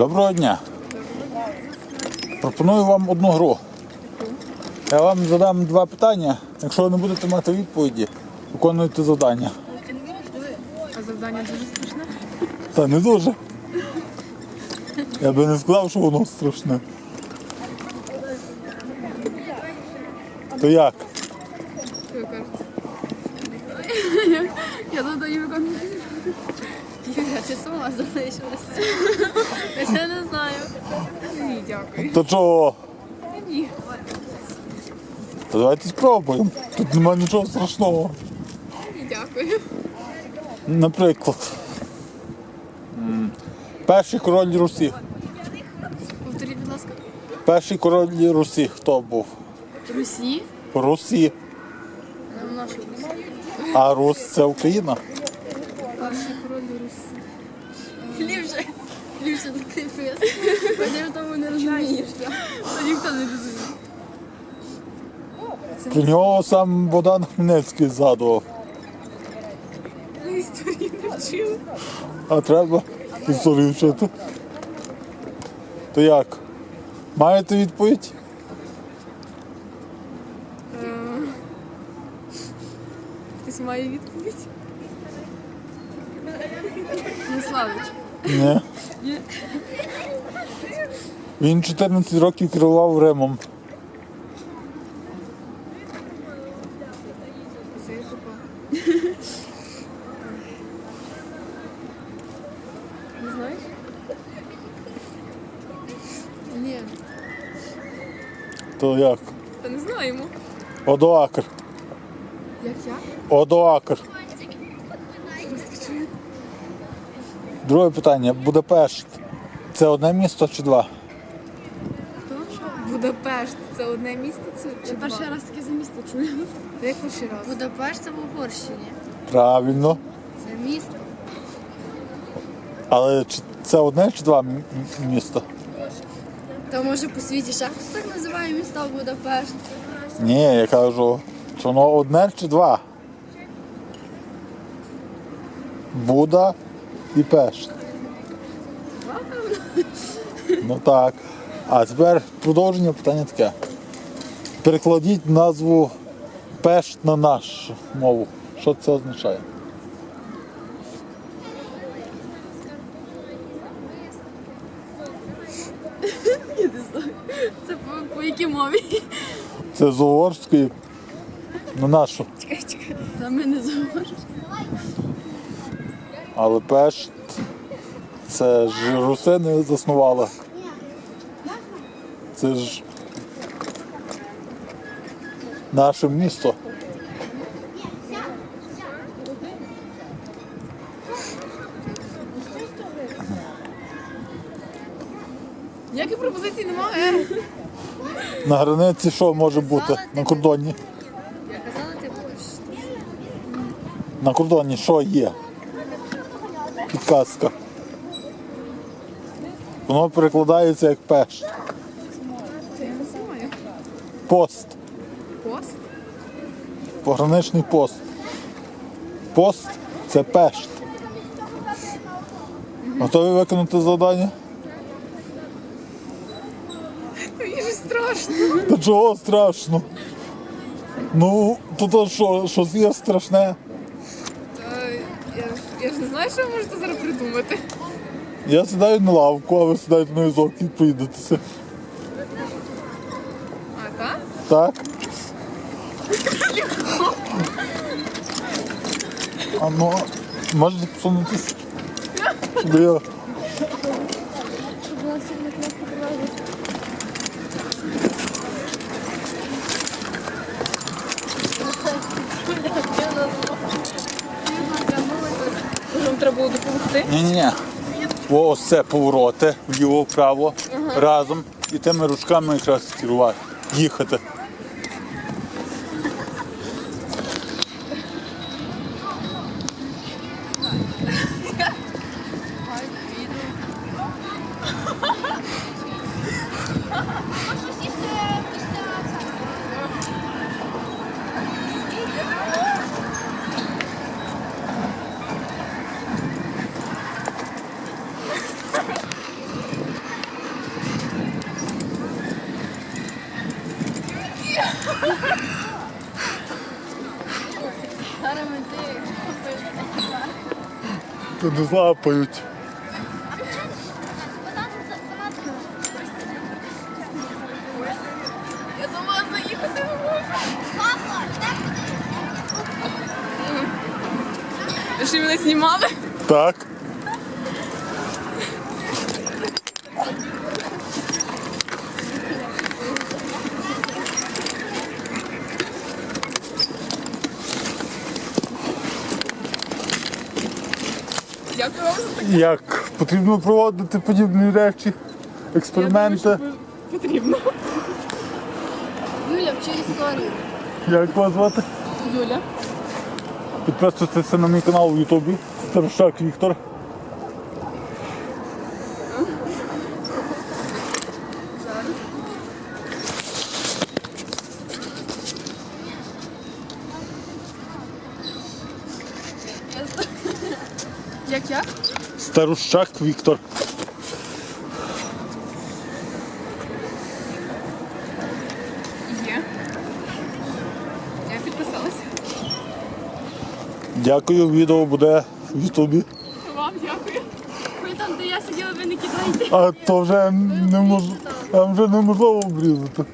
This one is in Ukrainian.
Доброго дня. Пропоную вам одну гру. Я вам задам два питання. Якщо ви не будете мати відповіді, виконуйте завдання. А завдання дуже страшне. Та не дуже. Я би не сказав, що воно страшне. То як? Що ви кажете? Я завдання виконую. Юля, ти сама залишилась. Я ще не знаю. Ні, дякую. То чого? Ні. То давайте спробуємо. Тут немає нічого страшного. Ні, дякую. Наприклад. м, Перший король Русі. Повторіть, будь ласка. Перший король Русі хто був? Русі? Русі. Нам нашу Русі. А Рус це Україна. Перший король Русі. Ліпше. Ліпше такий пис. Вони в тому не розумієшся. Ніхто не розуміє. Про нього сам Богдан Хмельницький згадував. Історії не. А треба історію вчити. То як? Маєте відповідь? Хтось має відповідь? Миславич. Ні. Він 14 років керував Римом. Не знаєш? Ні. То як? Та не знаємо. Одоакр. Як я? Одоакр. Просто чую. Друге питання. Будапешт. Це одне місто чи два? Будапешт це одне місто чи, чи Я перший два? раз таке за місто чую. Як перший раз? Будапешт це в Угорщині. Правильно. Це місто. Але чи це одне чи два м- м- міста? Та може по світі ще хтось так називає місто Будапешт. Ні, я кажу, що воно одне чи два. Буда і Пешт. Ну так. А тепер продовження питання таке. Перекладіть назву Пешт на нашу мову. Що це означає? Це по, по якій мові? Це з угорської на нашу. Чекай, чекай. Та ми не зможемо. Але Пешт це ж русини заснували. Це ж наше місто. Ніяких пропозицій немає. На границі що може бути? На кордоні. Я казала, ти будеш. На кордоні що є? Підказка. Воно перекладається як пешт. Це я не знаю. Пост. Пост? Пограничний пост. Пост це пешт. Готові виконати завдання? Мені ж страшно. Та чого страшно? Ну, то то що, щось є страшне. Та я, ж- я ж не знаю, що ви можете зараз придумати. Я сідаю на лавку, а ви сідаєте на візок і поїдетеся. А, так? Так? А ну, можете посунутися? Щоб я... було допомогти. Ні-ні-ні. О, ось це повороти, вліво, вправо, разом. І тими ручками якраз керувати, їхати. Тут не злапають. Я думала, заїхати не можу. Що мене знімали? Так. Дякую вам за таке. Як потрібно проводити подібні речі, експерименти. Я думаю, що потрібно. Юля, вчи історію. Як вас звати? Юля. Підписуйтеся на мій канал у Ютубі. Старшак Віктор. Як як? Старущак Віктор. Є. Я підписалася. Дякую, відео буде в Ютубі. Вам дякую. Ви там, де я сиділа, ви не кидайте. А то вже не мож... там вже неможливо обрізати.